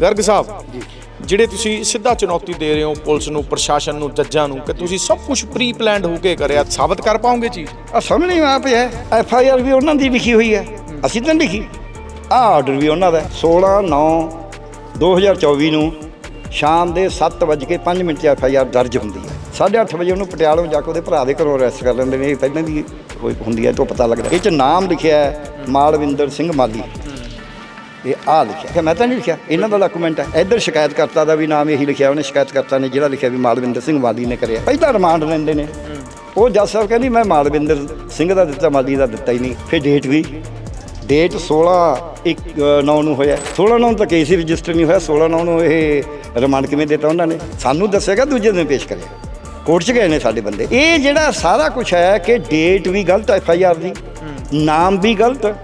ਗਰਗ ਸਾਹਿਬ ਜਿਹੜੇ ਤੁਸੀਂ ਸਿੱਧਾ ਚੁਣੌਤੀ ਦੇ ਰਹੇ ਹੋ ਪੁਲਿਸ ਨੂੰ ਪ੍ਰਸ਼ਾਸਨ ਨੂੰ ਜੱਜਾਂ ਨੂੰ ਕਿ ਤੁਸੀਂ ਸਭ ਕੁਝ ਪ੍ਰੀ ਪਲਾਨਡ ਹੋ ਕੇ ਕਰਿਆ ਸਾਬਤ ਕਰ ਪਾਓਗੇ ਚੀਜ਼? ਆ ਸਮਝ ਨਹੀਂ ਆ ਪਿਆ ਐਫ ਆਈ ਆਰ ਵੀ ਉਹਨਾਂ ਦੀ ਲਿਖੀ ਹੋਈ ਹੈ। ਅਸੀਂ ਤਾਂ ਨਹੀਂ ਲਿਖੀ। ਆ ਆਰਡਰ ਵੀ ਉਹਨਾਂ ਦਾ ਹੈ। 16 9 2024 ਨੂੰ ਸ਼ਾਮ ਦੇ 7:05 ਮਿੰਟ ਐਫ ਆਈ ਆਰ ਦਰਜ ਹੁੰਦੀ ਹੈ। 8:30 ਵਜੇ ਉਹਨੂੰ ਪਟਿਆਲੋਂ ਜਾ ਕੇ ਉਹਦੇ ਭਰਾ ਦੇ ਘਰੋਂ ਅਰੈਸਟ ਕਰ ਲੈਂਦੇ ਨੇ। ਇਹ ਪਹਿਲਾਂ ਦੀ ਹੋਈ ਹੁੰਦੀ ਹੈ ਤੋਂ ਪਤਾ ਲੱਗਦਾ। ਇਹ 'ਚ ਨਾਮ ਲਿਖਿਆ ਹੈ ਮਾਲਵਿੰਦਰ ਸਿੰਘ ਮਾਲੀ। ਇਹ ਆ ਲਿਖਿਆ। ਕਿ ਮੈਂ ਤਾਂ ਨਹੀਂ ਲਿਖਿਆ। ਇਹਨਾਂ ਦਾ ਡਾਕੂਮੈਂਟ ਹੈ। ਇੱਧਰ ਸ਼ਿਕਾਇਤਕਰਤਾ ਦਾ ਵੀ ਨਾਮ ਇਹੀ ਲਿਖਿਆ। ਉਹਨੇ ਸ਼ਿਕਾਇਤਕਰਤਾ ਨੇ ਜਿਹੜਾ ਲਿਖਿਆ ਵੀ ਮਾਲਵਿੰਦਰ ਸਿੰਘ ਮਾਲੀ ਨੇ ਕਰਿਆ। ਪਹਿਲਾਂ ਰਿਮਾਂਡ ਲੈਂਦੇ ਨੇ। ਉਹ ਜੱਜ ਸਾਹਿਬ ਕਹਿੰਦੀ ਮੈਂ ਮਾਲਵਿੰਦਰ ਸਿੰਘ ਦਾ ਦਿੱਤਾ ਮਾਲੀ ਦਾ ਦਿੱਤਾ ਹੀ ਨਹੀਂ। ਫਿਰ ਡੇਟ ਵੀ। ਡੇਟ 16 ਇੱਕ 9 ਨੂੰ ਹੋਇਆ। 16 9 ਤਾਂ ਕੇਸ ਹੀ ਰਜਿਸਟਰ ਨਹੀਂ ਹੋਇਆ। 16 9 ਨੂੰ ਇਹ ਰਿਮਾਂਡ ਕਿਵੇਂ ਦਿੱਤਾ ਉਹਨਾਂ ਨੇ? ਸਾਨੂੰ ਦੱਸੇਗਾ ਦੂਜੇ ਦਿਨ ਪੇਸ਼ ਕਰਿਆ। ਕੋਰਟ 'ਚ ਗਏ ਨੇ ਸਾਡੇ ਬੰਦੇ। ਇਹ ਜਿਹੜਾ ਸਾਰਾ ਕੁਝ ਹੈ ਕਿ ਡੇਟ ਵੀ ਗਲਤ ਐਫ ਆਈ ਆਰ ਦੀ। ਨਾਮ ਵੀ ਗਲਤ।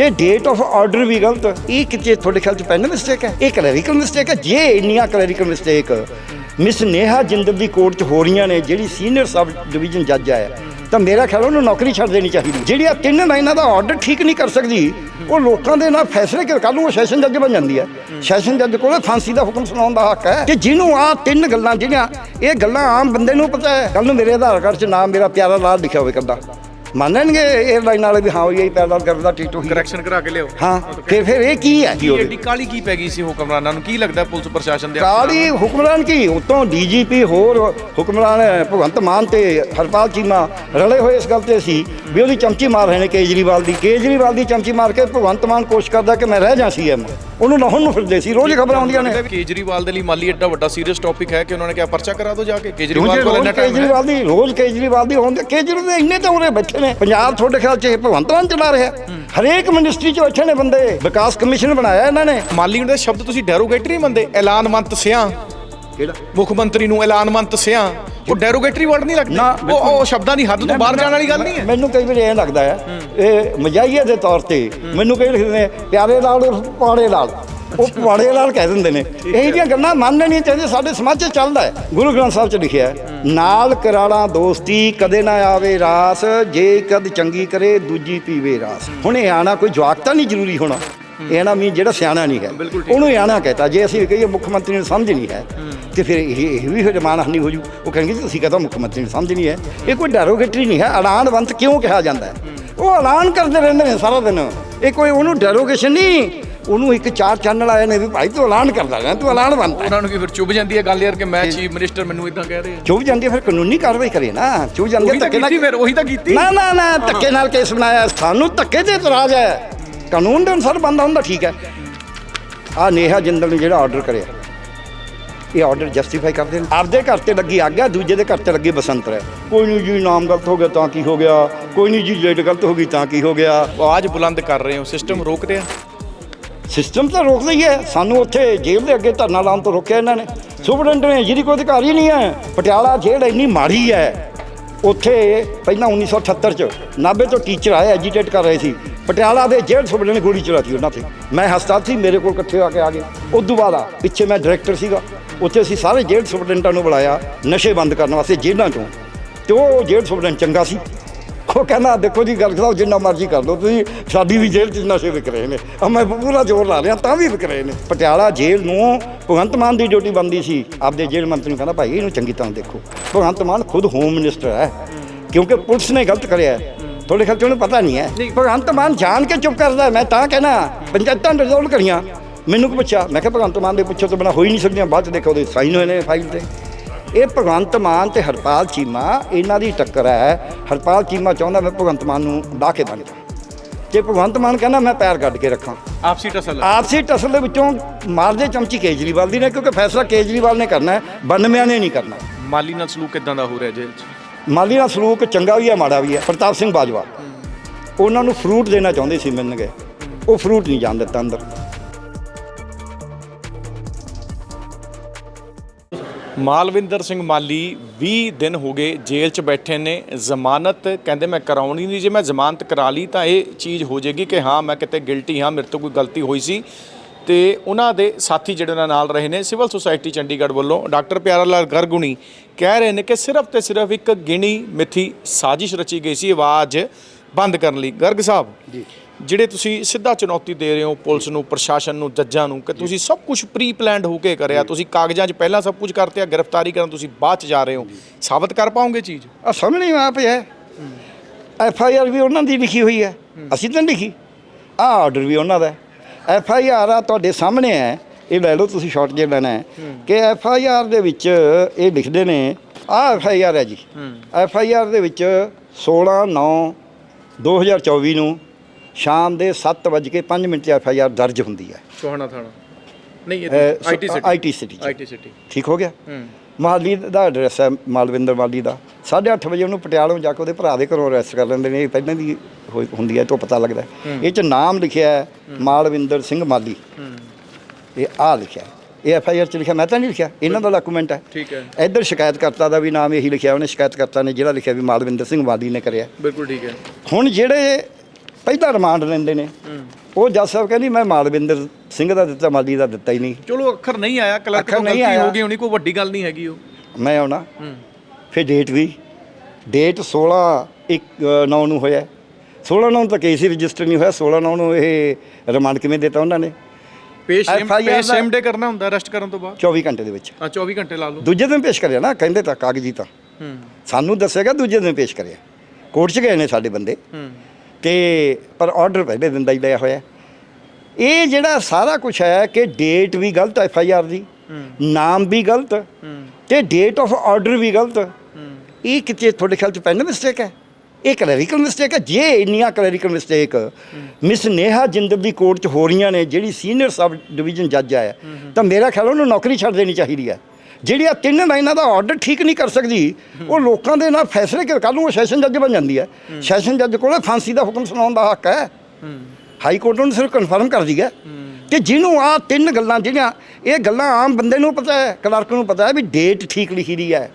ਤੇ ਡੇਟ ਆਫ ਆਰਡਰ ਵੀ ਗਲਤ। ਇਹ ਕਿਤੇ ਤੁਹਾਡੇ ਖਿਆਲ ਚ ਪੈਨ ਮਿਸਟੇਕ ਹੈ? ਇਹ ਕਲੈਰੀਕਲ ਮਿਸਟੇਕ ਹੈ? ਜੇ ਇੰਨੀਆਂ clerical mistake Miss Neha Jindal ਦੀ ਕੋਰਟ ਚ ਹੋ ਰਹੀਆਂ ਨੇ, ਜਿਹੜੀ ਸੀਨੀਅਰ ਸਬ ਡਿਵੀਜ਼ਨ ਜੱਜ ਹੈ ਤਾਂ ਮੇਰਾ ਖਿਆਲ ਉਹਨੂੰ ਨੌਕਰੀ ਛੱਡ ਦੇਣੀ ਚਾਹੀਦੀ। ਜਿਹੜੀਆਂ ਤਿੰਨ ਲਾਈਨਾਂ ਦਾ ਆਰਡਰ ਠੀਕ ਨਹੀਂ ਕਰ ਸਕਦੀ, ਉਹ ਲੋਕਾਂ ਦੇ ਨਾਲ ਫੈਸਲੇ ਕਰ ਕੱਲ ਨੂੰ ਉਹ ਸੈਸ਼ਨ ਜੱਜ ਬਣ ਜਾਂਦੀ ਹੈ। ਸੈਸ਼ਨ ਜੱਜ ਕੋਲ ਫਾਂਸੀ ਦਾ ਹੁਕਮ ਸੁਣਾਉਣ ਦਾ ਹੱਕ ਹੈ। ਕਿ ਜਿਹਨੂੰ ਆ ਤਿੰਨ ਗੱਲਾਂ ਜਿਹੜੀਆਂ, ਇਹ ਗੱਲਾਂ ਆਮ ਬੰਦੇ ਨੂੰ ਪਤਾ ਹੈ। ਕੱਲ ਨੂੰ ਮੇਰੇ ਆਧਾਰ ਕਾਰਡ 'ਚ ਨਾਮ ਮੇਰਾ ਪਿਆਰਾ ਲਾਲ ਲਿਖਿਆ ਹੋਵੇ ਕੱਦਾ ਮੰਨਣਗੇ 에ਅਰਲਾਈਨ ਵਾਲੇ ਵੀ ਹਾਂ ਉਹ ਇਹ ਪੈਰਲਲ ਕਰਦਾ ਟੀਟੋ ਹੀ। ਕਰੈਕਸ਼ਨ ਕਰਾ ਕੇ ਲਿਓ ਹਾਂ ਫਿਰ ਫਿਰ ਇਹ ਕੀ ਹੈ? ਕੀ ਐਡੀ ਕਾਲੀ ਕੀ ਪੈ ਗਈ ਸੀ ਹੁਕਮਰਾਨਾਂ ਨੂੰ? ਕੀ ਲੱਗਦਾ ਪੁਲਿਸ ਪ੍ਰਸ਼ਾਸਨ ਦੇ ਕਾਲੀ ਹੁਕਮਰਾਨ ਕੀ? ਉਤੋਂ ਡੀਜੀਪੀ ਹੋਰ ਹੁਕਮਰਾਨ ਭਗਵੰਤ ਮਾਨ ਤੇ ਹਰਪਾਲ ਚੀਮਾ ਰਲੇ ਹੋਏ ਇਸ ਗੱਲ ਤੇ ਸੀ ਵੀ ਉਹਦੀ ਚਮਚੀ ਮਾਰ ਰਹੇ ਨੇ ਕੇਜਰੀਵਾਲ ਦੀ। ਕੇਜਰੀਵਾਲ ਦੀ ਚਮਚੀ ਮਾਰ ਕੇ ਭਗਵੰਤ ਮਾਨ ਕੋਸ਼ਿਸ਼ ਕਰਦਾ ਕਿ ਮੈਂ ਰਹਿ ਜਾ ਸੀਐਮ ਉਹਨੂੰ ਨਹੁੰ ਨੂੰ ਫਿਰਦੇ ਸੀ ਰੋਜ਼ ਖਬਰਾਂ ਆਉਂਦੀਆਂ ਨੇ। ਕੇਜਰੀਵਾਲ ਦੇ ਲਈ ਮਾਲੀ ਐਡਾ ਵੱਡਾ ਸੀਰੀਅਸ ਟੌਪਿਕ ਹੈ ਕਿ ਉਹਨਾਂ ਨੇ ਕਿਹਾ ਪਰਚਾ ਕਰਾ ਦਿਓ ਜਾ ਕੇ ਕੇਜਰੀਵਾਲ ਕੋਲ ਇੰਨਾ ਟਾਈਮ ਕੇਜਰੀਵਾਲ ਦੀ ਰੋਜ਼ ਕੇਜਰੀਵਾਲ ਦੀ ਹੁੰਦੇ ਕੇਜਰੀਵਾਲ ਦੇ ਇੰਨੇ ਤਾਂ ਉਰੇ ਬੈਠੇ ਨੇ ਪੰਜਾਬ ਤੁਹਾਡੇ ਖਿਆਲ ਚ ਇਹ ਭਗਵੰਤ ਮਾਨ ਚਲਾ ਰਿਹਾ ਹਰੇਕ ਮਿਨਿਸਟਰੀ ਚ ਬੈਠੇ ਨੇ ਬੰਦੇ ਵਿਕਾਸ ਕਮਿਸ਼ਨ ਬਣਾਇਆ ਇਹਨਾਂ ਨੇ। ਮਾਲੀ ਦੇ ਸ਼ਬਦ ਤੁਸੀਂ ਡੈਰੋਗੇਟਰੀ ਮੰਨਦੇ ਐਲਾਨਮੰਤ ਸਿਆਂ। ਕਿਹੜਾ ਮੁੱਖ ਮੰਤਰੀ ਨੂੰ ਐਲਾਨਮੰਤ ਸਿਆਂ। ਉਹ ਡੈਰੋਗੇਟਰੀ ਵਰਡ ਨਹੀਂ ਲੱਗਦਾ। ਉਹ ਉਹ ਸ਼ਬਦਾਂ ਦੀ ਹੱਦ ਤੋਂ ਬਾਹਰ ਜਾਣ ਵਾਲੀ ਗੱਲ ਨਹੀਂ ਹੈ। ਮੈਨੂੰ ਕਈ ਵਾਰੀ ਐਂ ਲੱਗਦਾ ਹੈ ਇਹ ਮਜਾਈਏ ਦੇ ਤੌਰ ਤੇ ਮੈਨੂੰ ਕਈ ਲਿਖਦੇ ਨੇ ਪਿਆਰੇ ਲਾਲ ਉਰਫ ਪਾੜੇ ਲਾਲ। ਉਹ ਪਾੜੇ ਲਾਲ ਕਹਿ ਦਿੰਦੇ ਨੇ। ਇਹ ਜਿਹੀਆਂ ਗੱਲਾਂ ਮੰਨਣੀਆਂ ਨਹੀਂ ਚਾਹੀਦੀਆਂ ਸਾਡੇ ਸਮਾਜ 'ਚ ਚੱਲਦਾ ਹੈ। ਗੁਰੂ ਗ੍ਰੰਥ ਸਾਹਿਬ 'ਚ ਲਿਖਿਆ ਹੈ ਨਾਲ ਕਰਾਲਾ ਦੋਸਤੀ ਕਦੇ ਨਾ ਆਵੇ ਰਾਸ ਜੇ ਕਦ ਚੰਗੀ ਕਰੇ ਦੂਜੀ ਪੀਵੇ ਰਾਸ। ਹੁਣ ਇਹ ਆਣਾ ਕੋਈ ਜਵਾਕ ਤਾਂ ਨਹੀਂ ਜ਼ਰੂਰੀ ਹੋਣਾ। ਇਹ ਨਾ ਵੀ ਜਿਹੜਾ ਸਿਆਣਾ ਨਹੀਂ ਹੈ। ਉਹਨੂੰ ਆਣਾ ਕਹਤਾ ਜੇ ਅਸੀਂ ਕਹੀਏ ਮੁੱਖ ਮੰਤਰੀ ਨੂੰ ਸਮਝ ਨਹੀਂ ਹੈ ਤੇ ਫਿਰ ਇਹ ਇਹ ਵੀ ਫਿਰ ਮਾਨਹਾਨੀ ਹੋ ਜੂ। ਉਹ ਕਹਿੰਗੇ ਜੀ ਤੁਸੀਂ ਕਹਤਾ ਮੁੱਖ ਮੰਤਰੀ ਨੂੰ ਸਮਝ ਨਹੀਂ ਹੈ। ਇਹ ਕੋਈ ਡੈਰੋਗੇਟਰੀ ਨਹੀਂ ਹੈ। ਐਲਾਨਵੰਤ ਕਿਉਂ ਕਿਹਾ ਜਾਂਦਾ ਹੈ? ਉਹ ਐਲਾਨ ਕਰਦੇ ਰਹਿੰਦੇ ਨੇ ਸਾਰਾ ਦਿਨ। ਇਹ ਕੋਈ ਉਹਨੂੰ ਡੈਰੋਗੇਸ਼ਨ ਨਹੀਂ। ਉਹਨੂੰ ਇੱਕ ਚਾਰ ਚੈਨਲ ਆਏ ਨੇ ਵੀ ਭਾਈ ਤੂੰ ਐਲਾਨ ਕਰਦਾ ਰਹਿ ਤੂੰ ਐਲਾਨਵੰਤ ਹੈ। ਉਹਨਾਂ ਨੂੰ ਕੀ ਫਿਰ ਚੁੱਭ ਜਾਂਦੀ ਹੈ ਗੱਲ ਯਾਰ ਕਿ ਮੈਂ ਚੀਫ ਮਿਨਿਸਟਰ ਮੈਨੂੰ ਇਦਾਂ ਕਹਿ ਰਹੇ। ਚੁੱਭ ਜਾਂਦੀ ਹੈ ਫਿਰ ਕਾਨੂੰਨੀ ਕਾਰਵਾਈ ਕਰੇ ਨਾ। ਚੁੱਭ ਜਾਂਦੀ ਹੈ ਧੱਕੇ ਨਾਲ ਫਿਰ ਉਹੀ ਤਾਂ ਕੀਤੀ। ਨਾ ਨਾ ਨਾ ਧੱਕੇ ਨਾਲ ਕੇਸ ਬਣਾਇਆ। ਸਾਨੂੰ ਧੱਕੇ ਤੇ ਇਤਰਾਜ਼ ਹੈ। ਕਾਨੂੰਨ ਦੇ ਅਨੁਸਾਰ ਬੰਦਾ ਹੁੰਦਾ ਠੀਕ ਹੈ। ਆ ਨੇਹਾ ਜਿੰਦਲ ਨੇ ਜਿਹੜਾ ਆਰਡਰ ਕਰਿਆ। ਇਹ ਆਰਡਰ ਜਸਟੀਫਾਈ ਕਰਦੇ ਨੇ। ਆਪਦੇ ਘਰ ਤੇ ਲੱਗੀ ਅੱਗ ਹੈ ਦੂਜੇ ਦੇ ਘਰ ਤੇ ਲੱਗੀ ਬਸੰਤ ਹੈ ਕੋਈ ਨਹੀਂ ਜੀ ਨਾਮ ਗਲਤ ਹੋ ਗਿਆ ਤਾਂ ਕੀ ਹੋ ਗਿਆ। ਕੋਈ ਨਹੀਂ ਜੀ ਡੇਟ ਗਲਤ ਹੋ ਗਈ ਤਾਂ ਕੀ ਹੋ ਗਿਆ। ਆਵਾਜ਼ ਬੁਲੰਦ ਕਰ ਰਹੇ ਹੋ ਸਿਸਟਮ ਰੋਕ ਰਿਹਾ ਸਿਸਟਮ ਤਾਂ ਰੋਕਦਾ ਹੀ ਹੈ। ਸਾਨੂੰ ਉੱਥੇ ਜੇਲ੍ਹ ਦੇ ਅੱਗੇ ਧਰਨਾ ਲਾਉਣ ਤੋਂ ਰੋਕਿਆ ਇਹਨਾਂ ਨੇ। ਸੁਪਰਡੈਂਟ ਨੇ ਜਿਹਦੀ ਕੋਈ ਅਧਿਕਾਰ ਹੀ ਨਹੀਂ ਹੈ ਪਟਿਆਲਾ ਜੇਲ੍ਹ ਇੰਨੀ ਮਾੜੀ ਹੈ। ਉੱਥੇ ਪਹਿਲਾਂ 1978 ਚ ਨਾਭੇ ਤੋਂ ਟੀਚਰ ਆਏ ਐਜੀਟੇਟ ਕਰ ਰਹੇ ਸੀ। ਪਟਿਆਲਾ ਦੇ ਜੇਲ੍ਹ ਸੁਪਰਡੈਂਟ ਨੇ ਗੋਲੀ ਚਲਾਤੀ ਉਹਨਾਂ ਤੇ। ਮੈਂ ਹਸਪਤਾਲ ਸੀ, ਮੇਰੇ ਕੋਲ ਇਕੱਠੇ ਆ ਕੇ ਆ ਗਏ। ਉਸ ਤੋਂ ਬਾਅਦ ਆ, ਪਿੱਛੇ ਮੈਂ ਡਾਇਰੈਕਟਰ ਸੀਗਾ। ਉੱਥੇ ਅਸੀਂ ਸਾਰੇ ਜੇਲ੍ਹ ਸੁਪਰਡੈਂਟਾਂ ਨੂੰ ਬੁਲਾਇਆ, ਨਸ਼ੇ ਬੰਦ ਕਰਨ ਵਾਸਤੇ ਜੇਲ੍ਹਾਂ ਚੋਂ। ਤੇ ਉਹ ਜੇਲ੍ਹ ਸੁਪਰਡੈਂਟ ਚੰਗਾ ਸੀ। ਉਹ ਕਹਿੰਦਾ ਦੇਖੋ ਜੀ ਗੱਲ ਕਰਾਓ ਜਿੰਨਾ ਮਰਜ਼ੀ ਕਰ ਲਓ ਤੁਸੀਂ ਸਾਡੀ ਵੀ ਜੇਲ੍ਹ 'ਚ ਨਸ਼ੇ ਵਿਕ ਰਹੇ ਨੇ। ਆ ਮੈਂ ਪੂਰਾ ਜ਼ੋਰ ਲਾ ਰਿਹਾ ਤਾਂ ਵੀ ਵਿਕ ਰਹੇ ਨੇ। ਪਟਿਆਲਾ ਜੇਲ੍ਹ ਨੂੰ ਭਗਵੰਤ ਮਾਨ ਦੀ ਡਿਊਟੀ ਬੰਦੀ ਸੀ। ਆਪਦੇ ਜੇਲ੍ਹ ਮੰਤਰੀ ਨੂੰ ਕਹਿੰਦਾ ਭਾਈ ਇਹਨੂੰ ਚੰਗੀ ਤਰ੍ਹਾਂ ਦੇਖੋ। ਭਗਵੰਤ ਮਾਨ ਖੁਦ ਹੋਮ ਮਿਨਿਸਟਰ ਹੈ। ਕਿਉਂਕਿ ਪੁਲਿਸ ਨੇ ਗਲਤ ਕਰਿਆ ਤੁਹਾਡੇ ਖਿਆਲ 'ਚ ਉਹਨੂੰ ਪਤਾ ਨਹੀਂ ਹੈ। ਭਗਵੰਤ ਮਾਨ ਜਾਣ ਕੇ ਚੁੱਪ ਕਰਦਾ। ਮੈਂ ਤਾਂ ਕਹਿਣਾ ਪੰਚਾਇਤਾਂ ਰਿਜ਼ੋਲਵ ਕਰੀਆਂ। ਮੈਨੂੰ ਪੁੱਛਿਆ? ਮੈਂ ਕਿਹਾ ਭਗਵੰਤ ਮਾਨ ਦੇ ਪੁੱਛੋ ਤੋਂ ਬਿਨਾ ਹੋ ਹੀ ਨਹੀਂ ਸਕਦੀਆਂ। ਬਾਅਦ 'ਚ ਦੇਖੋ ਉਹਦੇ ਸਾਈਨ ਹੋਏ ਨੇ ਫਾਈਲ ਤੇ। ਇਹ ਭਗਵੰਤ ਮਾਨ ਤੇ ਹਰਪਾਲ ਚੀਮਾ ਇਹਨਾਂ ਦੀ ਟੱਕਰ ਹੈ। ਹਰਪਾਲ ਚੀਮਾ ਚਾਹੁੰਦਾ ਮੈਂ ਭਗਵੰਤ ਮਾਨ ਨੂੰ ਲਾ ਕੇ ਬਣ ਜਾ ਜੇ ਭਗਵੰਤ ਮਾਨ ਕਹਿੰਦਾ ਮੈਂ ਪੈਰ ਕੱਢ ਕੇ ਰੱਖਾਂ। ਆਪਸੀ ਟਸਲ ਆਪਸੀ ਟਸਲ ਦੇ ਵਿੱਚੋਂ ਮਾਰਦੇ ਚਮਚੀ ਕੇਜਰੀਵਾਲ ਦੀ ਨੇ ਕਿਉਂਕਿ ਫੈਸਲਾ ਕੇਜਰੀਵਾਲ ਨੇ ਕਰਨਾ ਹੈ ਬੰਨਵਿਆਂ ਨੇ ਨਹੀਂ ਕਰਨਾ। ਮਾਲੀ ਨਾਲ ਸਲੂਕ ਕਿਦਾਂ ਦਾ ਹੋ ਰਿਹਾ ਜੇਲ੍ਹ 'ਚ? ਮਾਲੀ ਦਾ ਸਲੂਕ ਚੰਗਾ ਵੀ ਹੈ ਮਾੜਾ ਵੀ ਹੈ। ਪ੍ਰਤਾਪ ਸਿੰਘ ਬਾਜਵਾ। ਉਹਨਾਂ ਨੂੰ ਫਰੂਟ ਦੇਣਾ ਚਾਹੁੰਦੇ ਸੀ ਮਿਲਣਗੇ। ਉਹ ਫਰੂਟ ਨਹੀਂ ਜਾਣ ਦਿੱਤਾ ਅੰਦਰ। ਮਾਲਵਿੰਦਰ ਸਿੰਘ ਮਾਲੀ 20 ਦਿਨ ਹੋ ਗਏ ਜੇਲ੍ਹ 'ਚ ਬੈਠੇ ਨੇ। ਜ਼ਮਾਨਤ ਕਹਿੰਦੇ ਮੈਂ ਕਰਾਉਣੀ ਨਹੀਂ, ਜੇ ਮੈਂ ਜ਼ਮਾਨਤ ਕਰਾ ਲਈ ਤਾਂ ਇਹ ਚੀਜ਼ ਹੋ ਜਾਏਗੀ ਕਿ ਹਾਂ, ਮੈਂ ਕਿਤੇ ਗਿਲਟੀ ਹਾਂ, ਮੇਰੇ ਤੋਂ ਕੋਈ ਗਲਤੀ ਹੋਈ ਸੀ। ਤੇ ਉਹਨਾਂ ਦੇ ਸਾਥੀ ਜਿਹੜੇ ਉਹਨਾਂ ਨਾਲ ਰਹੇ ਨੇ, ਸਿਵਲ ਸੁਸਾਇਟੀ ਚੰਡੀਗੜ੍ਹ ਵੱਲੋਂ ਡਾਕਟਰ ਪਿਆਰਾ ਲਾਲ ਗਰਗੁਣੀ ਕਹਿ ਰਹੇ ਨੇ ਕਿ ਸਿਰਫ ਤੇ ਸਿਰਫ ਇੱਕ ਗਿਣੀ ਮਿੱਥੀ ਸਾਜ਼ਿਸ਼ ਰਚੀ ਗਈ ਸੀ, ਆਵਾਜ਼ ਬੰਦ ਕਰਨ ਲਈ। ਗਰਗ ਸਾਹਿਬ, ਜੀ। ਜਿਹੜੇ ਤੁਸੀਂ ਸਿੱਧਾ ਚੁਣੌਤੀ ਦੇ ਰਹੇ ਹੋ ਪੁਲਿਸ ਨੂੰ ਪ੍ਰਸ਼ਾਸਨ ਨੂੰ ਜੱਜਾਂ ਨੂੰ ਕਿ ਤੁਸੀਂ ਸਭ ਕੁਝ ਪ੍ਰੀ ਪਲਾਨਡ ਹੋ ਕੇ ਕਰਿਆ ਤੁਸੀਂ ਕਾਗਜ਼ਾਂ 'ਚ ਪਹਿਲਾਂ ਸਭ ਕੁਝ ਕਰਤੇ ਆ ਗ੍ਰਿਫਤਾਰੀ ਕਰਨ ਤੁਸੀਂ ਬਾਅਦ 'ਚ ਜਾ ਰਹੇ ਹੋ। ਸਾਬਤ ਕਰ ਪਾਓਗੇ ਚੀਜ਼? ਆ ਸਾਹਮਣੇ ਆਪ ਹੈ। ਐਫ ਆਈ ਆਰ ਵੀ ਉਹਨਾਂ ਦੀ ਲਿਖੀ ਹੋਈ ਹੈ। ਅਸੀਂ ਤਾਂ ਨਹੀਂ ਲਿਖੀ। ਆ ਆਰਡਰ ਵੀ ਉਹਨਾਂ ਦਾ ਐਫ ਆਈ ਆਰ ਆ ਤੁਹਾਡੇ ਸਾਹਮਣੇ ਹੈ। ਇਹ ਲੈ ਲਓ ਤੁਸੀਂ ਸ਼ਾਰਟ ਜੇ ਲੈਣਾ ਹੈ। ਕਿ ਐਫ ਆਈ ਆਰ ਦੇ ਵਿੱਚ ਇਹ ਲਿਖਦੇ ਨੇ ਆ ਐਫ ਆਈ ਆਰ ਹੈ ਜੀ। ਐਫ ਆਈ ਆਰ ਦੇ ਵਿੱਚ 16 9 2024 ਨੂੰ ਸ਼ਾਮ ਦੇ 7:05 ਮਿੰਟ 'ਤੇ ਐਫ ਆਈ ਆਰ ਦਰਜ ਹੁੰਦੀ ਹੈ। ਸੋਹਣਾ ਥਾਣਾ। ਨਹੀਂ ਅਹ, ਆਈਟੀ ਸਿਟੀ city 'ਚ। ਆਈਟੀ ਸਿਟੀ ਠੀਕ ਹੋ ਗਿਆ? ਮਾਲੀ ਦਾ ਐਡਰੈਸ ਹੈ ਮਾਲਵਿੰਦਰ ਮਾਲੀ ਦਾ। 8:30 ਵਜੇ ਉਹਨੂੰ ਪਟਿਆਲੋਂ ਜਾ ਕੇ ਉਹਦੇ ਭਰਾ ਦੇ ਘਰੋਂ ਅਰੈਸਟ ਕਰ ਲੈਂਦੇ ਨੇ ਇਹ ਪਹਿਲਾਂ ਦੀ ਹੋਈ- ਹੁੰਦੀ ਹੈ ਇਹ ਤੋਂ ਪਤਾ ਲੱਗਦਾ। ਇਹ ਚ ਨਾਮ ਲਿਖਿਆ ਹੈ ਮਾਲਵਿੰਦਰ ਸਿੰਘ ਮਾਲੀ। ਇਹ ਆ ਲਿਖਿਆ। ਇਹ ਐਫ ਆਈ ਆਰ ਚ ਲਿਖਿਆ ਮੈਂ ਤਾਂ ਨਹੀਂ ਲਿਖਿਆ ਇਹਨਾਂ ਦਾ ਡਾਕੂਮੈਂਟ ਹੈ। ਠੀਕ ਹੈ। ਇੱਧਰ ਸ਼ਿਕਾਇਤਕਰਤਾ ਦਾ ਵੀ ਨਾਮ ਇਹੀ ਲਿਖਿਆ ਉਹਨੇ ਸ਼ਿਕਾਇਤਕਰਤਾ ਨੇ ਜਿਹੜਾ ਲਿਖਿਆ ਵੀ ਮਾਲਵਿੰਦਰ ਸਿੰਘ ਮਾਲੀ ਨੇ ਕਰਿਆ। ਬਿਲਕੁਲ ਠੀਕ ਹੈ। ਹੁਣ ਜਿਹੜੇ ਪਹਿਲਾ ਰਿਮਾਂਡ ਲੈਂਦੇ ਨੇ। ਉਹ ਜੱਜ ਸਾਹਿਬ ਕਹਿੰਦੀ ਮੈਂ ਮਾਲਵਿੰਦਰ ਸਿੰਘ ਦਾ ਦਿੱਤਾ ਮਾਲੀ ਦਾ ਦਿੱਤਾ ਹੀ ਨਹੀਂ। ਚਲੋ ਅੱਖਰ ਨਹੀਂ ਆਇਆ ਕਲਰਕ ਅੱਖਰ ਤੋਂ ਨਹੀਂ ਗਲਤੀ ਆਇਆ। ਹੋ ਗਈ ਹੋਣੀ ਕੋਈ ਵੱਡੀ ਗੱਲ ਨਹੀਂ ਹੈਗੀ ਉਹ। ਮੈਂ ਆਉਣਾ। ਹੂੰ। ਫਿਰ ਡੇਟ ਵੀ। ਡੇਟ 16 ਇੱਕ 9 ਨੂੰ ਹੋਇਆ। 16 9 ਨੂੰ ਤਾਂ ਕੇਸ ਹੀ ਰਜਿਸਟਰ ਨਹੀਂ ਹੋਇਆ। 16 9 ਨੂੰ ਇਹ ਰਿਮਾਂਡ ਕਿਵੇਂ ਦਿੱਤਾ ਉਹਨਾਂ ਨੇ? ਪੇਸ਼ FIR ਪੇਸ਼ ਦਾ- ਸੇਮ ਡੇ ਕਰਨਾ ਹੁੰਦਾ ਅਰੈਸਟ ਕਰਨ ਤੋਂ ਬਾਅਦ? 24 ਘੰਟੇ ਦੇ ਵਿੱਚ। ਹਾਂ 24 ਘੰਟੇ ਲਾ ਲਓ। ਦੂਜੇ ਦਿਨ ਪੇਸ਼ ਕਰਿਆ ਨਾ ਕਹਿੰਦੇ ਤਾਂ ਕਾਗਜ਼ੀ ਤਾਂ। ਹੂੰ। ਸਾਨੂੰ ਦੱਸੇਗਾ ਦੂਜੇ ਦਿਨ ਪੇਸ਼ ਕਰਿਆ। ਕੋਰਟ 'ਚ ਗਏ ਨੇ ਸਾਡੇ ਬੰਦੇ। ਹੂੰ। ਤੇ ਪਰ ਆਰਡਰ ਪਹਿਲੇ ਦਿਨ ਦਾ ਹੀ ਲਿਆ ਹੋਇਆ। ਇਹ ਜਿਹੜਾ ਸਾਰਾ ਕੁਝ ਹੈ ਕਿ ਡੇਟ ਵੀ ਗਲਤ ਐਫ ਆਈ ਆਰ ਦੀ ਨਾਮ ਵੀ ਗਲਤ ਤੇ ਡੇਟ ਆਫ ਆਰਡਰ ਵੀ ਗਲਤ। ਇਹ ਕਿਤੇ ਤੁਹਾਡੇ ਖਿਆਲ ਚ ਪੈਨ ਮਿਸਟੇਕ ਹੈ? ਇਹ ਕਲੈਰੀਕਲ ਮਿਸਟੇਕ ਹੈ? ਜੇ ਇੰਨੀਆਂ clerical mistake Miss Neha Jindal ਦੀ ਕੋਰਟ ਚ ਹੋ ਰਹੀਆਂ ਨੇ ਜਿਹੜੀ ਸੀਨੀਅਰ ਸਬ ਡਿਵੀਜ਼ਨ ਜੱਜ ਹੈ। ਤਾਂ ਮੇਰਾ ਖਿਆਲ ਉਹਨੂੰ ਨੌਕਰੀ ਛੱਡ ਦੇਣੀ ਚਾਹੀਦੀ ਹੈ। ਜਿਹੜੀ ਆ ਤਿੰਨ ਲਾਈਨਾਂ ਦਾ ਆਰਡਰ ਠੀਕ ਨਹੀਂ ਕਰ ਸਕਦੀ, ਉਹ ਲੋਕਾਂ ਦੇ ਨਾਲ ਫੈਸਲੇ ਕਰ ਕੱਲ ਨੂੰ ਉਹ ਸੈਸ਼ਨ ਜੱਜ ਬਣ ਜਾਂਦੀ ਹੈ। ਸੈਸ਼ਨ ਜੱਜ ਕੋਲੇ ਫਾਂਸੀ ਦਾ ਹੁਕਮ ਸੁਣਾਉਣ ਦਾ ਹੱਕ ਹੈ। ਹਾਈ ਕੋਰਟ ਨੂੰ ਸਿਰਫ ਕਨਫਰਮ ਕਰਦੀ ਹੈ ਕਿ ਜਿਹਨੂੰ ਆ ਤਿੰਨ ਗੱਲਾਂ ਜਿਹੜੀਆਂ, ਇਹ ਗੱਲਾਂ ਆਮ ਬੰਦੇ ਨੂੰ ਪਤਾ ਹੈ ਕਲਰਕ ਨੂੰ ਪਤਾ ਹੈ ਵੀ ਡੇਟ ਠੀਕ ਲਿਖੀ ਦੀ ਹੈ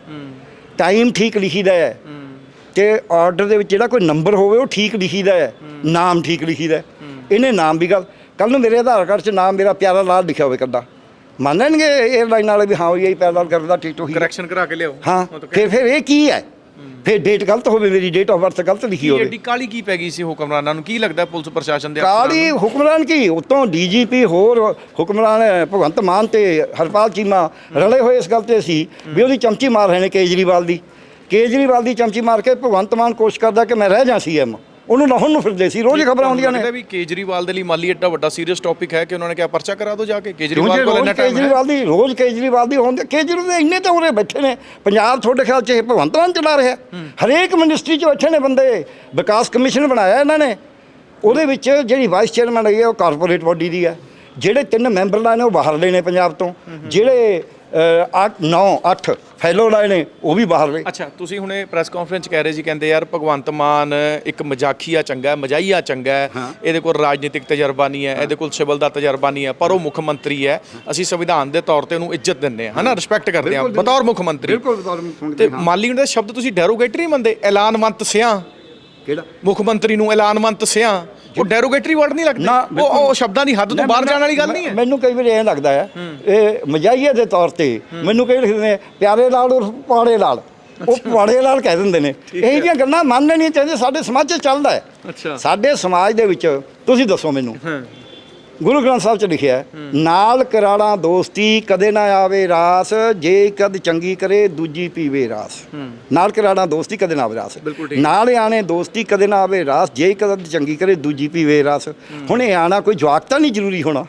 ਟਾਈਮ ਠੀਕ ਲਿਖੀ ਦਾ ਹੈ ਹੂੰ ਤੇ ਆਰਡਰ ਦੇ ਵਿੱਚ ਜਿਹੜਾ ਕੋਈ ਨੰਬਰ ਹੋਵੇ ਉਹ ਠੀਕ ਲਿਖੀ ਦਾ ਹੈ, ਨਾਮ ਠੀਕ ਲਿਖੀ ਦਾ ਇਹਨੇ ਨਾਮ ਵੀ ਗੱਲ ਕੱਲ ਨੂੰ ਮੇਰੇ ਆਧਾਰ ਕਾਰਡ 'ਚ ਨਾਮ ਮੇਰਾ ਪਿਆਰਾ ਲਾਲ ਲਿਖਿਆ ਹੋਵੇ ਕੱਦਾ ਮੰਨਣਗੇ 에ਅਰਲਾਈਨ ਵਾਲੇ ਵੀ ਹਾਂ ਉਹ ਇਹ ਲਾਲ ਕਰਦਾ ਟਿਕਟ ਹੀ। ਕਰੈਕਸ਼ਨ ਕਰਾ ਕੇ ਲਿਆਓ। ਹਾਂ ਉਹ ਤਾਂ ਫਿਰ ਫਿਰ ਇਹ ਕੀ ਹੈ? ਫਿਰ ਡੇਟ ਗਲਤ ਹੋਵੇ ਮੇਰੀ ਡੇਟ ਆਫ ਬਰਥ ਗਲਤ ਲਿਖੀ ਕੀ ਹੋਵੇ। ਐਡੀ ਕਾਲੀ ਕੀ ਪੈ ਗਈ ਸੀ ਹੁਕਮਰਾਨਾਂ ਨੂੰ? ਕੀ ਲੱਗਦਾ ਪੁਲਿਸ ਪ੍ਰਸ਼ਾਸਨ ਦੇ ਅਫਸਰਾਂ ਕਾਲੀ? ਹੁਕਮਰਾਨ ਕੀ? ਉਤੋਂ ਡੀਜੀਪੀ ਹੋਰ ਹੁਕਮਰਾਨ ਭਗਵੰਤ ਮਾਨ ਤੇ ਹਰਪਾਲ ਚੀਮਾ ਰਲੇ ਹੋਏ ਇਸ ਗੱਲ ਤੇ ਸੀ ਵੀ ਉਹਦੀ ਚਮਚੀ ਮਾਰ ਰਹੇ ਨੇ ਕੇਜਰੀਵਾਲ ਦੀ। ਕੇਜਰੀਵਾਲ ਦੀ ਚਮਚੀ ਮਾਰ ਕੇ ਭਗਵੰਤ ਮਾਨ ਕੋਸ਼ਿਸ਼ ਕਰਦਾ ਕਿ ਮੈਂ ਰਹਿ ਜਾ ਸੀਐਮ ਉਹਨੂੰ ਲਾਹੌਰ ਨੂੰ ਫਿਰਦੇ ਸੀ ਰੋਜ਼ ਖਬਰਾਂ ਆਉਂਦੀਆਂ ਨੇ। ਵੀ ਕੇਜਰੀਵਾਲ ਦੇ ਲਈ ਮਾਲੀ ਏਡਾ ਵੱਡਾ ਸੀਰੀਅਸ ਟੌਪਿਕ ਹੈ ਕਿ ਉਹਨਾਂ ਨੇ ਕਿਹਾ ਪਰਚਾ ਕਰਾ ਦਿਓ ਜਾ ਕੇ? ਕੇਜਰੀਵਾਲ ਕੋਲ ਇੰਨਾ ਟਾਈਮ ਕੇਜਰੀਵਾਲ ਦੀ ਰੋਜ਼ ਕੇਜਰੀਵਾਲ ਦੀ ਹੁੰਦੇ ਕੇਜਰੀਵਾਲ ਦੇ ਇੰਨੇ ਤਾਂ ਉਰੇ ਬੈਠੇ ਨੇ ਪੰਜਾਬ ਤੁਹਾਡੇ ਖਿਆਲ ਚ ਇਹ ਭਗਵੰਤ ਮਾਨ ਚਲਾ ਰਿਹਾ। ਹਰੇਕ ਮਿਨਿਸਟਰੀ ਚ ਬੈਠੇ ਨੇ ਬੰਦੇ ਵਿਕਾਸ ਕਮਿਸ਼ਨ ਬਣਾਇਆ ਇਹਨਾਂ ਨੇ। ਉਹਦੇ ਵਿੱਚ ਜਿਹੜੀ ਵਾਈਸ ਚੇਅਰਮੈਨ ਹੈਗੀ ਹੈ, ਉਹ ਕਾਰਪੋਰੇਟ ਬੋਡੀ ਦੀ ਹੈ ਜਿਹੜੇ ਤਿੰਨ ਮੈਂਬਰ ਨੇ ਉਹ ਬਾਹਰਲੇ ਨੇ ਪੰਜਾਬ ਤੋਂ। ਜਿਹੜੇ 8 9 8 ਫੈਲੋ ਲਾਏ ਨੇ ਉਹ ਵੀ ਬਾਹਰਲੇ ਅੱਛਾ ਤੁਸੀਂ ਹੁਣੇ ਪ੍ਰੈਸ ਕਾਨਫਰੰਸ ਕਹਿ ਰਹੇ ਸੀ ਕਹਿੰਦੇ ਯਾਰ ਭਗਵੰਤ ਮਾਨ ਇੱਕ ਮਜ਼ਾਕੀਆ ਚੰਗਾ ਹੈ ਮਜ਼ਾਈਆ ਚੰਗਾ ਹੈ। ਇਹਦੇ ਕੋਲ ਰਾਜਨੀਤਿਕ ਤਜਰਬਾ ਨਹੀਂ ਹੈ ਇਹਦੇ ਕੋਲ ਸਿਵਲ ਦਾ ਤਜਰਬਾ ਨਹੀਂ ਹੈ ਪਰ ਉਹ ਮੁੱਖ ਮੰਤਰੀ ਹੈ। ਅਸੀਂ ਸੰਵਿਧਾਨ ਦੇ ਤੌਰ ਤੇ ਉਹਨੂੰ ਇੱਜ਼ਤ ਦਿੰਦੇ ਹਾਂ ਹਨਾ? ਰਿਸਪੈਕਟ ਕਰਦੇ ਹਾਂ। ਬਿਲਕੁਲ, ਬਤੌਰ ਮੁੱਖ ਮੰਤਰੀ। ਤੇ ਮਾਲੀ ਦੇ ਸ਼ਬਦ ਤੁਸੀਂ ਡੈਰੋਗੇਟਰੀ ਮੰਨਦੇ ਐਲਾਨਵੰਤ ਸਿਆਂ। ਕਿਹੜਾ? ਮੁੱਖ ਮੰਤਰੀ ਨੂੰ ਐਲਾਨਵੰਤ ਸਿਆਂ। ਉਹ ਡੈਰੋਗੇਟਰੀ ਵਰਡ ਨਹੀਂ ਲੱਗਦੇ? ਨਾ, ਉਹ ਉਹ ਸ਼ਬਦਾਂ ਦੀ ਹੱਦ ਤੋਂ ਬਾਹਰ ਜਾਣ ਵਾਲੀ ਗੱਲ ਨਹੀਂ ਹੈ? ਮੈਨੂੰ ਕਈ ਵਾਰ ਐਂ ਲੱਗਦਾ ਹੈ ਇਹ ਮਜਾਈਏ ਦੇ ਤੌਰ ਤੇ ਮੈਨੂੰ ਕਈ ਲਿਖਦੇ ਨੇ ਪਿਆਰੇ ਲਾਲ ਉਰਫ ਪਾੜੇ ਲਾਲ। ਉਹ ਪਾੜੇ ਲਾਲ ਕਹਿ ਦਿੰਦੇ ਨੇ। ਇਹ ਜਿਹੀਆਂ ਗੱਲਾਂ ਮੰਨਣੀਆਂ ਨਹੀਂ ਚਾਹੀਦੀਆਂ ਸਾਡੇ ਸਮਾਜ 'ਚ ਚੱਲਦਾ ਹੈ। ਅੱਛਾ। ਸਾਡੇ ਸਮਾਜ ਦੇ ਵਿੱਚ ਤੁਸੀਂ ਦੱਸੋ ਮੈਨੂੰ। ਗੁਰੂ ਗ੍ਰੰਥ ਸਾਹਿਬ 'ਚ ਲਿਖਿਆ ਹੈ, ਨਾਲ ਕਰਾਣਾ ਦੋਸਤੀ ਕਦੇ ਨਾ ਆਵੇ ਰਾਸ ਜੇ ਕਦ ਚੰਗੀ ਕਰੇ ਦੂਜੀ ਪੀਵੇ ਰਾਸ। ਨਾਲ ਕਰਾਣਾ ਦੋਸਤੀ ਕਦੇ ਨਾ ਆਵੇ ਰਾਸ। ਬਿਲਕੁਲ ਠੀਕ। ਨਾਲ ਆਣੇ ਦੋਸਤੀ ਕਦੇ ਨਾ ਆਵੇ ਰਾਸ ਜੇ ਕਦ ਚੰਗੀ ਕਰੇ ਦੂਜੀ ਪੀਵੇ ਰਾਸ। ਹੁਣ ਇਹ ਆਣਾ ਕੋਈ ਜਵਾਕ ਤਾਂ ਨਹੀਂ ਜ਼ਰੂਰੀ ਹੋਣਾ।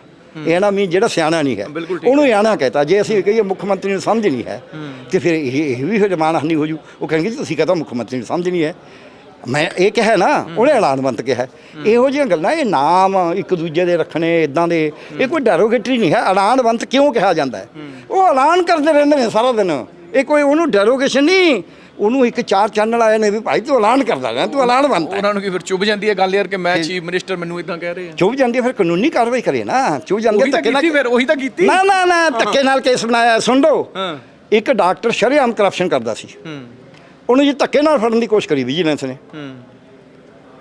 ਇਹ ਆਣਾ ਮੀਨ ਜਿਹੜਾ ਸਿਆਣਾ ਨਹੀਂ ਹੈ। ਬਿਲਕੁਲ ਠੀਕ। ਉਹਨੂੰ ਆਣਾ ਕਹਤਾ ਜੇ ਅਸੀਂ ਕਹੀਏ ਮੁੱਖ ਮੰਤਰੀ ਨੂੰ ਸਮਝ ਨਹੀਂ ਹੈ ਤੇ ਫਿਰ ਇਹ ਇਹ ਵੀ ਫਿਰ ਮਾਨਹਾਨੀ ਹੋ ਜੂ। ਉਹ ਕਹਿਣਗੇ ਜੀ ਤੁਸੀਂ ਕਹਤਾ ਮੁੱਖ ਮੰਤਰੀ ਨੂੰ ਸਮਝ ਨਹੀਂ ਹੈ। ਮੈਂ ਇਹ ਕਿਹਾ ਨਾ ਉਹਨੇ ਐਲਾਨਵੰਤ ਕਿਹਾ। ਇਹੋ ਜਿਹੀਆਂ ਗੱਲਾਂ ਇਹ ਨਾਮ ਇੱਕ ਦੂਜੇ ਦੇ ਰੱਖਣੇ ਇਦਾਂ ਦੇ ਇਹ ਕੋਈ ਡੈਰੋਗੇਟਰੀ ਨਹੀਂ ਹੈ। ਐਲਾਨਵੰਤ ਕਿਉਂ ਕਿਹਾ ਜਾਂਦਾ ਹੈ? ਉਹ ਐਲਾਨ ਕਰਦੇ ਰਹਿੰਦੇ ਨੇ ਸਾਰਾ ਦਿਨ। ਇਹ ਕੋਈ ਉਹਨੂੰ ਡੈਰੋਗੇਸ਼ਨ ਨਹੀਂ ਉਹਨੂੰ ਇੱਕ ਚਾਰ ਚੈਨਲ ਆਏ ਨੇ ਵੀ ਭਾਈ ਤੂੰ ਐਲਾਨ ਕਰਦਾ ਰਹਿ ਤੂੰ ਐਲਾਨਵੰਤ ਹੈ। ਉਹਨਾਂ ਨੂੰ ਕੀ ਫਿਰ ਚੁੱਭ ਜਾਂਦੀ ਹੈ ਗੱਲ ਯਾਰ ਕਿ ਮੈਂ ਚੀਫ ਮਿਨਿਸਟਰ ਮੈਨੂੰ ਇਦਾਂ ਕਹਿ ਰਹੇ ਆ। ਚੁੱਭ ਜਾਂਦੀ ਫਿਰ ਕਾਨੂੰਨੀ ਕਾਰਵਾਈ ਕਰੇ ਨਾ। ਚੁੱਭ ਜਾਂਦੀ ਧੱਕੇ ਨਾਲ ਫਿਰ ਉਹੀ ਤਾਂ ਕੀਤੀ। ਨਾ ਨਾ ਨਾ ਧੱਕੇ ਨਾਲ ਕੇਸ ਬਣਾਇਆ ਸੁਣ ਲਓ। ਇੱਕ ਡਾਕਟਰ ਸ਼ਰੇਆਮ ਕਰਪਸ਼ਨ ਕਰਦਾ ਸੀ। ਉਹਨੂੰ ਜੀ ਧੱਕੇ ਨਾਲ ਫੜਨ ਦੀ ਕੋਸ਼ਿਸ਼ ਕਰੀ ਵਿਜੀਲੈਂਸ ਨੇ। ਹੂੰ।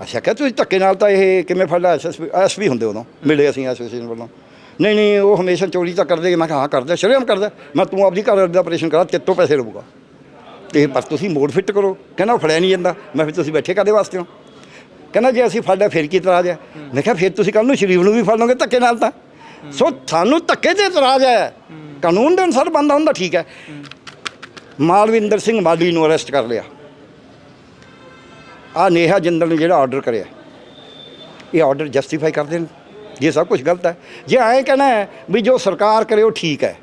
ਅੱਛਾ ਕਿ ਤੁਸੀਂ ਧੱਕੇ ਨਾਲ ਤਾਂ ਇਹ ਕਿਵੇਂ ਫੜ ਲਿਆ ਐਸਐਸਪੀ ਐਸਪੀ ਹੁੰਦੇ ਉਦੋਂ ਮਿਲੇ ਅਸੀਂ ਐਸੋਸੀਏਸ਼ਨ ਵੱਲੋਂ। ਨਹੀਂ ਨਹੀਂ ਉਹ ਹਮੇਸ਼ਾ ਚੋਰੀ ਤਾਂ ਕਰਦੇ ਮੈਂ ਕਿਹਾ ਹਾਂ ਕਰਦਾ ਸ਼ਰੇਆਮ ਕਰਦਾ। ਮੈਂ ਤੂੰ ਆਪਦੀ ਘਰ ਦਾ ਆਪਰੇਸ਼ਨ ਕਰਾ ਤੇਰੇ ਤੋਂ ਪੈਸੇ ਲਊਗਾ। ਤੇ ਪਰ ਤੁਸੀਂ ਮੋਡ ਫਿੱਟ ਕਰੋ। ਕਹਿੰਦਾ ਉਹ ਫੜਿਆ ਨਹੀਂ ਜਾਂਦਾ। ਮੈਂ ਫਿਰ ਤੁਸੀਂ ਬੈਠੇ ਕਾਦੇ ਵਾਸਤੇ ਹੋ? ਕਹਿੰਦਾ ਜੇ ਅਸੀਂ ਫੜਿਆ ਫਿਰ ਕੀ ਇਤਰਾਜ਼ ਹੈ? ਮੈਂ ਕਿਹਾ ਫਿਰ ਤੁਸੀਂ ਕੱਲ ਨੂੰ ਸ਼ਰੀਫ ਨੂੰ ਵੀ ਫੜ ਲਓਗੇ ਧੱਕੇ ਨਾਲ ਤਾਂ। ਸੋ ਸਾਨੂੰ ਧੱਕੇ ਤੇ ਇਤਰਾਜ਼ ਹੈ। ਕਾਨੂੰਨ ਦੇ ਅਨੁਸਾਰ ਬੰਦਾ ਹੁੰਦਾ ਠੀਕ ਹੈ। ਮਾਲਵਿੰਦਰ ਸਿੰਘ ਮਾਲੀ ਨੂੰ ਅਰੈਸਟ ਕਰ ਲਿਆ। ਆ ਨੇਹਾ ਜਿੰਦਲ ਨੇ ਜਿਹੜਾ ਆਰਡਰ ਕਰਿਆ। ਇਹ ਆਰਡਰ ਜਸਟੀਫਾਈ ਕਰਦੇ ਨੇ। ਜੇ ਸਭ ਕੁਝ ਗਲਤ ਹੈ। ਜੇ ਐਂ ਕਹਿਣਾ ਹੈ ਵੀ ਜੋ ਸਰਕਾਰ ਕਰੇ ਉਹ ਠੀਕ ਹੈ।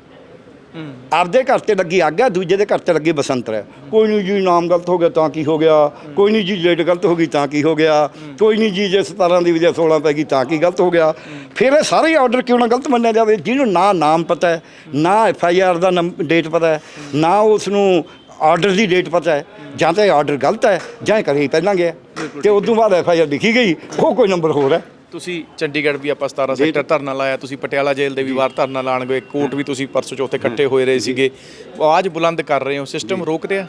ਆਪਦੇ ਘਰ ਤੇ ਲੱਗੀ ਅੱਗ ਹੈ, ਦੂਜੇ ਦੇ ਘਰ ਤੇ ਲੱਗੀ ਬਸੰਤਰ ਹੈ। ਕੋਈ ਨਹੀਂ ਜੀ, ਨਾਮ ਗਲਤ ਹੋ ਗਿਆ ਤਾਂ ਕੀ ਹੋ ਗਿਆ। ਕੋਈ ਨਹੀਂ ਜੀ ਡੇਟ ਗਲਤ ਹੋ ਗਈ ਤਾਂ ਕੀ ਹੋ ਗਿਆ। ਕੋਈ ਨਹੀਂ ਜੀ, ਜੇ 17 ਦੀ ਵਜ੍ਹਾ 16 ਪੈ ਗਈ ਤਾਂ ਕੀ ਗਲਤ ਹੋ ਗਿਆ। ਫਿਰ ਇਹ ਸਾਰੇ ਆਰਡਰ ਕਿਉਂ ਨਾ ਗਲਤ ਮੰਨਿਆ ਜਾਵੇ? ਜਿਹਨੂੰ ਨਾ ਨਾਮ ਪਤਾ ਹੈ, ਨਾ ਐਫ ਆਈ ਆਰ ਦਾ ਡੇਟ ਪਤਾ ਹੈ, ਨਾ ਉਸ ਨੂੰ ਆਰਡਰ ਦੀ ਡੇਟ ਪਤਾ ਹੈ। ਜਾਂ ਤਾਂ ਇਹ ਆਰਡਰ ਗਲਤ ਹੈ, ਜਾਂ ਇਹ ਕਰੇ ਪਹਿਲਾਂ ਗਿਆ ਤੇ ਉਸ ਤੋਂ ਬਾਅਦ ਐਫ ਆਈ ਆਰ ਲਿਖੀ ਗਈ, ਉਹ ਕੋਈ ਨੰਬਰ ਹੋਰ ਹੈ। ਤੁਸੀਂ ਚੰਡੀਗੜ੍ਹ ਵੀ ਆਪਾਂ 17 ਸੈਕਟਰ ਧਰਨਾ ਲਾਇਆ ਤੁਸੀਂ ਪਟਿਆਲਾ ਜੇਲ੍ਹ ਦੇ ਵੀ ਵਾਰ ਧਰਨਾ ਲਾਣ ਗਏ ਕੋਰਟ ਵੀ ਤੁਸੀਂ ਪਰਸੋਂ ਚੌਥੇ ਇਕੱਠੇ ਹੋਏ ਰਹੇ ਸੀਗੇ। ਆਵਾਜ਼ ਬੁਲੰਦ ਕਰ ਰਹੇ ਹੋ ਸਿਸਟਮ ਰੋਕ ਰਿਹਾ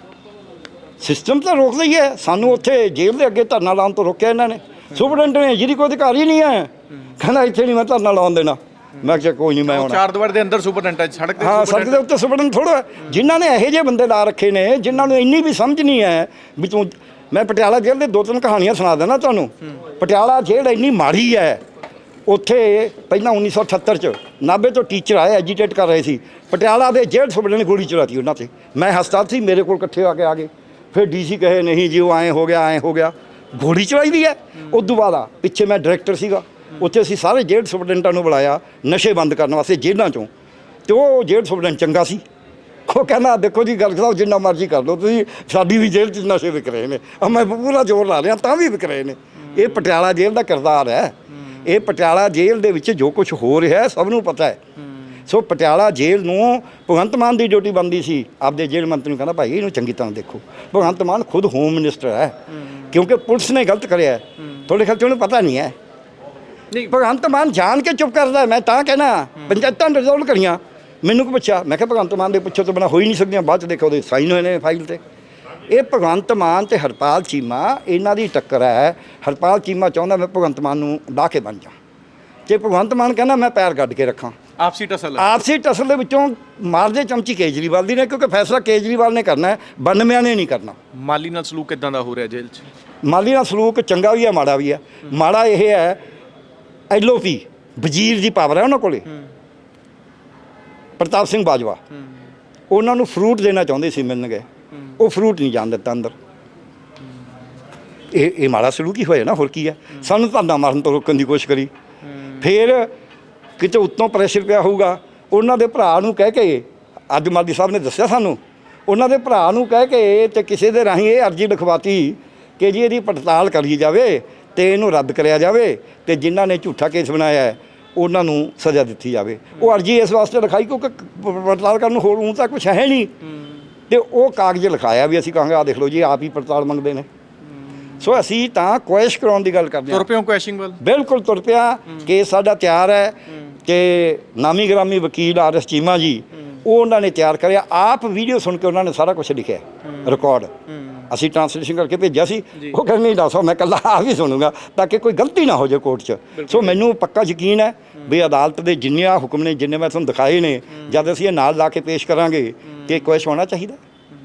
ਸਿਸਟਮ ਤਾਂ ਰੋਕਦਾ ਹੀ ਹੈ। ਸਾਨੂੰ ਉੱਥੇ ਜੇਲ੍ਹ ਦੇ ਅੱਗੇ ਧਰਨਾ ਲਾਉਣ ਤੋਂ ਰੋਕਿਆ ਇਹਨਾਂ ਨੇ। ਸੁਪਰਡੈਂਟ ਨੇ ਜਿਹਦੀ ਕੋਈ ਅਧਿਕਾਰ ਹੀ ਨਹੀਂ ਹੈ ਕਹਿੰਦਾ ਇੱਥੇ ਨਹੀਂ ਮੈਂ ਧਰਨਾ ਲਾਉਣ ਦੇਣਾ। ਮੈਂ ਕਿਹਾ ਕੋਈ ਨਹੀਂ ਮੈਂ ਆਉਣਾ। ਚਾਰ ਦੀਵਾਰ ਦੇ ਅੰਦਰ ਸੁਪਰਡੈਂਟ ਹੈ ਸੜਕ ਤੇ ਹਾਂ ਸੜਕ ਦੇ ਉੱਤੇ ਸੁਪਰਡੈਂਟ ਥੋੜਾ ਜਿਨ੍ਹਾਂ ਨੇ ਇਹੋ ਜਿਹੇ ਬੰਦੇ ਲਾ ਰੱਖੇ ਨੇ ਜਿਨ੍ਹਾਂ ਨੂੰ ਇੰਨੀ ਵੀ ਸਮਝ ਨਹੀਂ ਹੈ ਵੀ ਤੂੰ ਮੈਂ ਪਟਿਆਲਾ ਜੇਲ੍ਹ ਦੇ ਦੋ ਤਿੰਨ ਕਹਾਣੀਆਂ ਸੁਣਾ ਦਿੰਦਾ ਤੁਹਾਨੂੰ। ਪਟਿਆਲਾ ਜੇਲ੍ਹ ਇੰਨੀ ਮਾੜੀ ਹੈ, ਉੱਥੇ ਪਹਿਲਾਂ 1978 ਚ ਨਾਭੇ ਤੋਂ ਟੀਚਰ ਆਏ ਐਜੀਟੇਟ ਕਰ ਰਹੇ ਸੀ। ਪਟਿਆਲਾ ਦੇ ਜੇਲ੍ਹ ਸੁਪਰਡੈਂਟ ਨੇ ਗੋਲੀ ਚਲਾਤੀ ਉਹਨਾਂ ਤੇ। ਮੈਂ ਹਸਪਤਾਲ ਸੀ, ਮੇਰੇ ਕੋਲ ਇਕੱਠੇ ਆ ਕੇ ਆ ਗਏ। ਫਿਰ ਡੀਸੀ ਕਹੇ, ਨਹੀਂ ਜੀ, ਉਹ ਐਂ ਹੋ ਗਿਆ, ਐਂ ਹੋ ਗਿਆ। ਗੋਲੀ ਚਲਾਈ ਦੀ ਹੈ। ਉਸ ਤੋਂ ਬਾਅਦ ਆ, ਪਿੱਛੇ ਮੈਂ ਡਾਇਰੈਕਟਰ ਸੀਗਾ। ਉੱਥੇ ਅਸੀਂ ਸਾਰੇ ਜੇਲ੍ਹ ਸੁਪਰਡੈਂਟਾਂ ਨੂੰ ਬੁਲਾਇਆ, ਨਸ਼ੇ ਬੰਦ ਕਰਨ ਵਾਸਤੇ ਜੇਲ੍ਹਾਂ ਚੋਂ। ਤੇ ਉਹ ਜੇਲ੍ਹ ਸੁਪਰਡੈਂਟ ਚੰਗਾ ਸੀ। ਉਹ ਕਹਿੰਦਾ ਦੇਖੋ ਜੀ ਗੱਲ ਸਾਹਿਬ ਜਿੰਨਾ ਮਰਜ਼ੀ ਕਰ ਲਓ ਤੁਸੀਂ ਸਾਡੀ ਵੀ ਜੇਲ੍ਹ 'ਚ ਨਸ਼ੇ ਵਿਕ ਰਹੇ ਨੇ। ਆ ਮੈਂ ਪੂਰਾ ਜ਼ੋਰ ਲਾ ਰਿਹਾ ਤਾਂ ਵੀ ਵਿਕ ਰਹੇ ਨੇ। ਇਹ ਪਟਿਆਲਾ ਜੇਲ੍ਹ ਦਾ ਕਿਰਦਾਰ ਹੈ। ਇਹ ਪਟਿਆਲਾ ਜੇਲ੍ਹ ਦੇ ਵਿੱਚ ਜੋ ਕੁਝ ਹੋ ਰਿਹਾ ਸਭ ਨੂੰ ਪਤਾ ਹੈ। ਸੋ ਪਟਿਆਲਾ ਜੇਲ੍ਹ ਨੂੰ ਭਗਵੰਤ ਮਾਨ ਦੀ ਡਿਊਟੀ ਬੰਦੀ ਸੀ। ਆਪਦੇ ਜੇਲ੍ਹ ਮੰਤਰੀ ਨੂੰ ਕਹਿੰਦਾ ਭਾਈ ਇਹਨੂੰ ਚੰਗੀ ਤਰ੍ਹਾਂ ਦੇਖੋ। ਭਗਵੰਤ ਮਾਨ ਖੁਦ ਹੋਮ ਮਿਨਿਸਟਰ ਹੈ। ਕਿਉਂਕਿ ਪੁਲਿਸ ਨੇ ਗਲਤ ਕਰਿਆ। ਤੁਹਾਡੇ ਖਿਆਲ 'ਚ ਉਹਨੂੰ ਪਤਾ ਨਹੀਂ ਹੈ। ਨਹੀਂ। ਭਗਵੰਤ ਮਾਨ ਜਾਣ ਕੇ ਚੁੱਪ ਕਰਦਾ। ਮੈਂ ਤਾਂ ਕਹਿਣਾ ਪੰਚਾਇਤਾਂ ਰਿਜ਼ੋਲਵ ਕਰੀਆਂ। ਮੈਨੂੰ ਕੋ ਪੁੱਛਿਆ? ਮੈਂ ਕਿਹਾ ਭਗਵੰਤ ਮਾਨ ਦੇ ਪੁੱਛੋ ਤੋਂ ਬਿਨਾ ਹੋ ਹੀ ਨਹੀਂ ਸਕਦੀਆਂ ਬਾਅਦ ਚ ਦੇਖੋ ਉਹਦੇ ਸਾਈਨ ਹੋਏ ਨੇ ਫਾਈਲ ਤੇ। ਇਹ ਭਗਵੰਤ ਮਾਨ ਤੇ ਹਰਪਾਲ ਚੀਮਾ ਇਹਨਾਂ ਦੀ ਟੱਕਰ ਹੈ। ਹਰਪਾਲ ਚੀਮਾ ਚਾਹੁੰਦਾ ਮੈਂ ਭਗਵੰਤ ਮਾਨ ਨੂੰ ਲਾ ਕੇ ਬਣ ਜਾ। ਤੇ ਭਗਵੰਤ ਮਾਨ ਕਹਿੰਦਾ ਮੈਂ ਪੈਰ ਗੱਡ ਕੇ ਰੱਖਾਂ। ਆਪਸੀ ਟਸਲ ਆਪਸੀ ਟਸਲ ਦੇ ਵਿੱਚੋਂ ਮਾਰਦੇ ਚਮਚੀ ਕੇਜਰੀਵਾਲ ਦੀ ਨੇ ਕਿਉਂਕਿ ਫੈਸਲਾ ਕੇਜਰੀਵਾਲ ਨੇ ਕਰਨਾ ਹੈ ਬੰਨਵਿਆਂ ਨੇ ਨਹੀਂ ਕਰਨਾ। ਮਾਲੀ ਨਾਲ ਸਲੂਕ ਕਿਦਾਂ ਦਾ ਹੋ ਰਿਹਾ ਜੇਲ੍ਹ 'ਚ? ਮਾਲੀ ਨਾਲ ਸਲੂਕ ਚੰਗਾ ਵੀ ਹੈ ਮਾੜਾ ਵੀ ਹੈ। ਮਾੜਾ ਇਹ ਹੈ ਐਲਓਪੀ ਵਜ਼ੀਰ ਦੀ ਪਾਵਰ ਹੈ ਉਹਨਾਂ ਕੋਲੇ। ਪ੍ਰਤਾਪ ਸਿੰਘ ਬਾਜਵਾ। ਉਹਨਾਂ ਨੂੰ ਫਰੂਟ ਦੇਣਾ ਚਾਹੁੰਦੇ ਸੀ ਮਿਲਣਗੇ। ਉਹ ਫਰੂਟ ਨਹੀਂ ਜਾਣ ਦਿੱਤਾ ਅੰਦਰ। ਇਹ ਇਹ ਮਾੜਾ ਸਲੂਕ ਹੀ ਹੋਇਆ ਨਾ, ਹੋਰ ਕੀ ਹੈ? ਸਾਨੂੰ ਧੰਦਾ ਮਾਰਨ ਤੋਂ ਰੋਕਣ ਦੀ ਕੋਸ਼ਿਸ਼ ਕਰੀ। ਫਿਰ ਕਿਤੇ ਉੱਤੋਂ ਪ੍ਰੈਸ਼ਰ ਪਿਆ ਹੋਊਗਾ। ਉਹਨਾਂ ਦੇ ਭਰਾ ਨੂੰ ਕਹਿ ਕੇ, ਅੱਜ ਮਾਦੀ ਸਾਹਿਬ ਨੇ ਦੱਸਿਆ ਸਾਨੂੰ, ਉਹਨਾਂ ਦੇ ਭਰਾ ਨੂੰ ਕਹਿ ਕੇ ਤੇ ਕਿਸੇ ਦੇ ਰਾਹੀਂ ਇਹ ਅਰਜੀ ਲਿਖਵਾਤੀ ਕਿ ਜੀ ਇਹਦੀ ਪੜਤਾਲ ਕਰੀ ਜਾਵੇ ਤੇ ਇਹਨੂੰ ਰੱਦ ਕਰਿਆ ਜਾਵੇ ਤੇ ਜਿਨ੍ਹਾਂ ਨੇ ਝੂਠਾ ਕੇਸ ਬਣਾਇਆ ਹੈ ਉਹਨਾਂ ਨੂੰ ਸਜ਼ਾ ਦਿੱਤੀ ਜਾਵੇ। ਉਹ ਅਰਜੀ ਇਸ ਵਾਸਤੇ ਲਿਖਾਈ ਕਿਉਂਕਿ ਪੜਤਾਲ ਕਰਨ ਨੂੰ ਹੋਰ ਉਹ ਤਾਂ ਕੁਝ ਹੈ ਨਹੀਂ। ਤੇ ਉਹ ਕਾਗਜ਼ ਲਿਖਾਇਆ ਵੀ ਅਸੀਂ ਕਹਾਂਗੇ ਆ ਦੇਖ ਲਓ ਜੀ ਆਪ ਹੀ ਪੜਤਾਲ ਮੰਗਦੇ ਨੇ। ਸੋ ਅਸੀਂ ਤਾਂ ਕੁਐਸ਼ ਕਰਾਉਣ ਦੀ ਗੱਲ ਕਰਦੇ ਹਾਂ। ਤੁਰ ਪਿਓ ਕੁਐਸ਼ਿੰਗ ਵੱਲ। ਬਿਲਕੁਲ ਤੁਰ ਪਿਆ। ਕੇਸ ਸਾਡਾ ਤਿਆਰ ਹੈ ਕਿ ਨਾਮੀ ਗ੍ਰਾਮੀ ਵਕੀਲ ਆਰ ਐਸ ਚੀਮਾ ਜੀ ਉਹ ਉਹਨਾਂ ਨੇ ਤਿਆਰ ਕਰਿਆ। ਆਪ ਵੀਡੀਓ ਸੁਣ ਕੇ ਉਹਨਾਂ ਨੇ ਸਾਰਾ ਕੁਝ ਲਿਖਿਆ। ਰਿਕਾਰਡ। ਅਸੀਂ ਟ੍ਰਾਂਸਲੇਸ਼ਨ ਕਰਕੇ ਭੇਜਿਆ ਸੀ। ਉਹ ਕਹਿੰਦੇ ਨਹੀਂ ਦੱਸੋ ਮੈਂ ਕੱਲਾ ਆ ਵੀ ਸੁਣੂਗਾ ਤਾਂ ਕਿ ਕੋਈ ਗਲਤੀ ਨਾ ਹੋ ਜਾਏ ਕੋਰਟ 'ਚ। ਸੋ ਮੈਨੂੰ ਪੱਕਾ ਯਕੀਨ ਹੈ ਵੀ ਅਦਾਲਤ ਦੇ ਜਿੰਨੇ ਆ ਹੁਕਮ ਨੇ ਜਿੰਨੇ ਮੈਂ ਤੁਹਾਨੂੰ ਦਿਖਾਏ ਨੇ ਜਦ ਅਸੀਂ ਇਹ ਨਾਲ ਲਾ ਕੇ ਪੇਸ਼ ਕਰਾਂਗੇ ਕਿ ਕੁਐਸ਼ ਹੋਣਾ ਚਾਹੀਦਾ।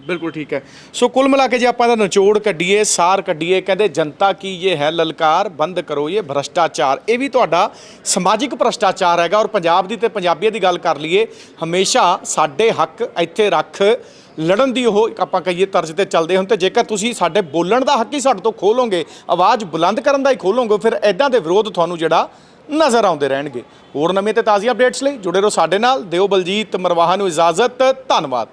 ਬਿਲਕੁਲ ਠੀਕ ਹੈ। ਸੋ ਕੁੱਲ ਮਿਲਾ ਕੇ ਜੇ ਆਪਾਂ ਦਾ ਨਿਚੋੜ ਕੱਢੀਏ ਸਾਰ ਕੱਢੀਏ ਕਹਿੰਦੇ ਜਨਤਾ ਕੀ ਇਹ ਹੈ ਲਲਕਾਰ ਬੰਦ ਕਰੋ ਇਹ ਭ੍ਰਸ਼ਟਾਚਾਰ। ਇਹ ਵੀ ਤੁਹਾਡਾ ਸਮਾਜਿਕ ਭ੍ਰਸ਼ਟਾਚਾਰ ਹੈਗਾ ਔਰ ਪੰਜਾਬ ਦੀ ਤੇ ਪੰਜਾਬੀਅਤ ਦੀ ਗੱਲ ਕਰ ਲਈਏ ਹਮੇਸ਼ਾ ਸਾਡੇ ਹੱਕ ਇੱਥੇ ਰੱਖ ਲੜਨ ਦੀ ਉਹ ਆਪਾਂ ਕਹੀਏ ਤਰਜ਼ ਤੇ ਚੱਲਦੇ ਹੁਣ ਤੇ ਜੇਕਰ ਤੁਸੀਂ ਸਾਡੇ ਬੋਲਣ ਦਾ ਹੱਕ ਹੀ ਸਾਡੇ ਤੋਂ ਖੋਲੋਗੇ, ਆਵਾਜ਼ ਬੁਲੰਦ ਕਰਨ ਦਾ ਹੀ ਖੋਲੋਗੇ, ਫਿਰ ਐਦਾਂ ਦੇ ਵਿਰੋਧ ਤੁਹਾਨੂੰ ਜਿਹੜਾ ਨਜ਼ਰ ਆਉਂਦੇ ਰਹਿਣਗੇ। ਹੋਰ ਨਵੇਂ ਤੇ ਤਾਜ਼ੀਆਂ ਅਪਡੇਟਸ ਲਈ ਜੁੜੇ ਰਹੋ ਸਾਡੇ ਨਾਲ। ਦਿਓ ਬਲਜੀਤ ਮਰਵਾਹਾ ਨੂੰ ਇਜਾਜ਼ਤ। ਧੰਨਵਾਦ।